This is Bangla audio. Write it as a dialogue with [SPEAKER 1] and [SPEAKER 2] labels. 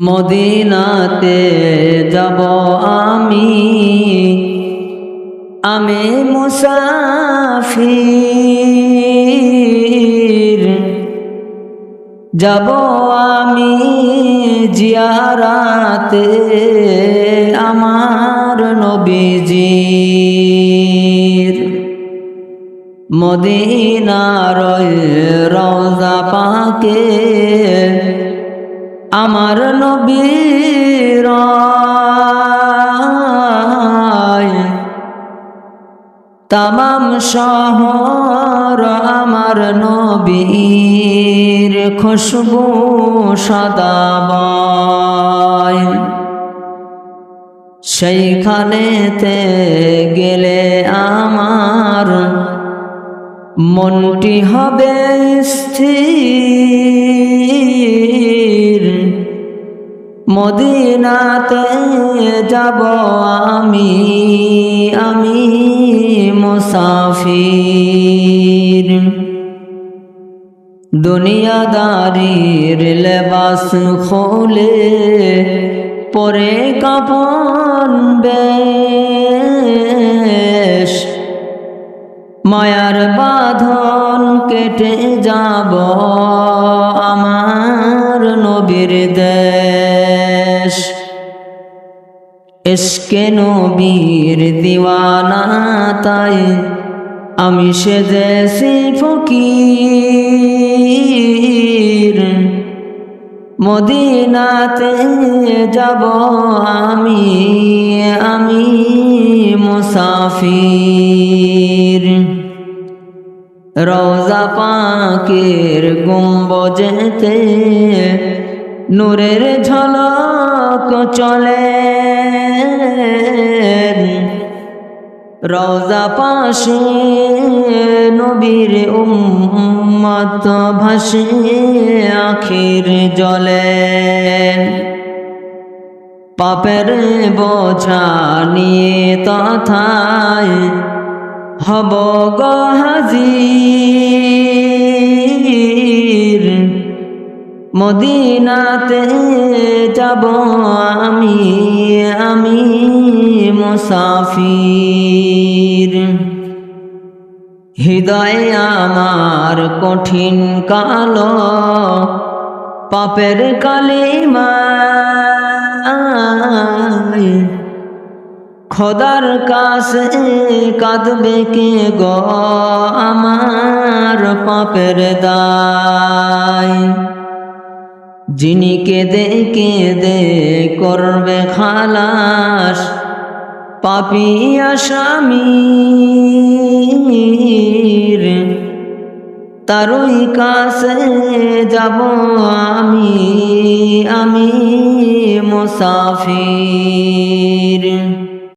[SPEAKER 1] মদিনাতে যাব আমি। আমি মুসাফির। যাব আমি জিয়ারাতে আমার নবীজির। মদিনার রওজা পাকে আমার নবীর তামাম শহর আমার নবীর খুশবু সদাবয় সেইখানেতে গেলে আমার মনটি হবে স্থির। মদিনাতে যাব আমি আমি মুসাফির। দুনিয়াদারির লেবাস খোলে পরে কাপন বেশ। মায়ার বাঁধন কেটে যাব আমার নবীর দেশ এসকে নবীর দিওয়ানা তাই আমি সে দেশি ফকির। মদিনাতে যাব আমি আমি মুসাফির। রওজা পাকের গুম্বজেতে নূরের ঝলক চলে। রওজা পাশে নবীর উম্মত ভাসে আখির জলে। পাপের বোঝা নিয়ে তথায় হব গহাজির মদিনাতে যাব আমি আমি মুসাফির। হৃদয়ে আমার কঠিন কালো পাপের কালিমা। খোদার কাছে কাঁদবে কে গো আমার পাপের দায়? যিনি কেঁদে কেঁদে করবে খালাস পাপি আসামির। তারই কাছে যাব আমি আমি মুসাফির।